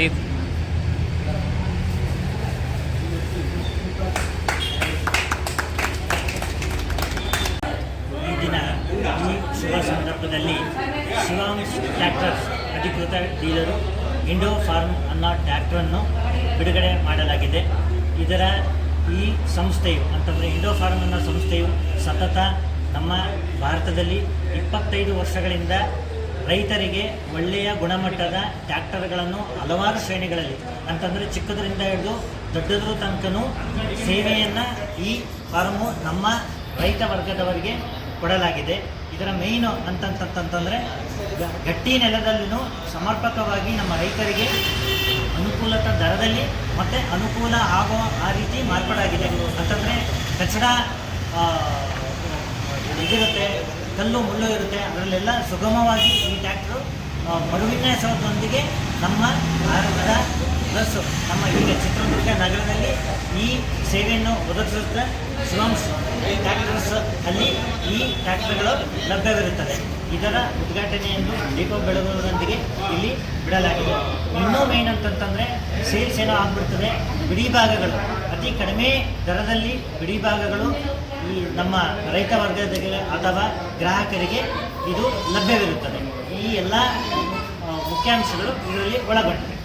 ಈ ಇಂದಿನ. ಈ ಶುಭ ಸಂದರ್ಭದಲ್ಲಿ ಶಿವಾಂಶ್ ಟ್ರ್ಯಾಕ್ಟರ್ಸ್ ಅಧಿಕೃತ ಡೀಲರು ಇಂಡೋ ಫಾರ್ಮ್ ಅನ್ನೋ ಟ್ರ್ಯಾಕ್ಟರನ್ನು ಬಿಡುಗಡೆ ಮಾಡಲಾಗಿದೆ ಇದರ ಈ ಸಂಸ್ಥೆಯು, ಅಂತಂದರೆ ಇಂಡೋ ಫಾರ್ಮ್ ಅನ್ನೋ ಸಂಸ್ಥೆಯು ಸತತ ನಮ್ಮ ಭಾರತದಲ್ಲಿ ಇಪ್ಪತ್ತೈದು ವರ್ಷಗಳಿಂದ ರೈತರಿಗೆ ಒಳ್ಳೆಯ ಗುಣಮಟ್ಟದ ಟ್ಯಾಕ್ಟರ್ಗಳನ್ನು ಹಲವಾರು ಶ್ರೇಣಿಗಳಲ್ಲಿ, ಅಂತಂದರೆ ಚಿಕ್ಕದರಿಂದ ಹಿಡಿದು ದೊಡ್ಡದ್ರ ತನಕನೂ ಸೇವೆಯನ್ನು ಈ ಫಾರ್ಮು ನಮ್ಮ ರೈತ ವರ್ಗದವರಿಗೆ ಕೊಡಲಾಗಿದೆ. ಇದರ ಮೇಯ್ನು ಅಂತಂತಂತಂತಂದರೆ ಗಟ್ಟಿ ನೆಲದಲ್ಲೂ ಸಮರ್ಪಕವಾಗಿ ನಮ್ಮ ರೈತರಿಗೆ ಅನುಕೂಲತ ದರದಲ್ಲಿ ಮತ್ತು ಅನುಕೂಲ ಆಗೋ ಆ ರೀತಿ ಮಾರ್ಪಾಡಾಗಿದೆ. ಅಂತಂದರೆ ಕಚಡ ಇದಿರುತ್ತೆ ಕಲ್ಲು ಮುಳ್ಳು ಇರುತ್ತೆ. ಅದರಲ್ಲೆಲ್ಲ ಸುಗಮವಾಗಿ ಈ ಟ್ಯಾಕ್ಟ್ರು ಮರುವಿನ್ಯಾಸದೊಂದಿಗೆ ನಮ್ಮ ಭಾರತದ ಪ್ಲಸ್ ನಮ್ಮ ಈಗ ಚಿತ್ರದುರ್ಗ ನಗರದಲ್ಲಿ ಈ ಸೇವೆಯನ್ನು ಒದಗಿಸುತ್ತ ಈ ಟ್ಯಾಕ್ಟರ್ಸ್ ಅಲ್ಲಿ ಈ ಟ್ಯಾಕ್ಟರ್ಗಳು ಲಭ್ಯವಿರುತ್ತದೆ ಇದರ ಉದ್ಘಾಟನೆಯನ್ನು ದೀಪ ಬೆಳಗುವುದರೊಂದಿಗೆ ಇಲ್ಲಿ ಬಿಡಲಾಗಿದೆ. ಇನ್ನೂ ಮೇನ್ ಅಂತಂತಂದರೆ ಸೇಲ್ಸ್ ಏನೋ ಆಗ್ಬಿಡ್ತದೆ. ಬಿಡಿ ಭಾಗಗಳು. ಅತಿ ಕಡಿಮೆ ದರದಲ್ಲಿ ಬಿಡಿ ಭಾಗಗಳು ಈ ನಮ್ಮ ರೈತ ವರ್ಗದ ಅಥವಾ ಗ್ರಾಹಕರಿಗೆ ಇದು ಲಭ್ಯವಿರುತ್ತದೆ. ಈ ಎಲ್ಲ ಮುಖ್ಯಾಂಶಗಳು ಇದರಲ್ಲಿ ಒಳಗೊಂಡಿವೆ.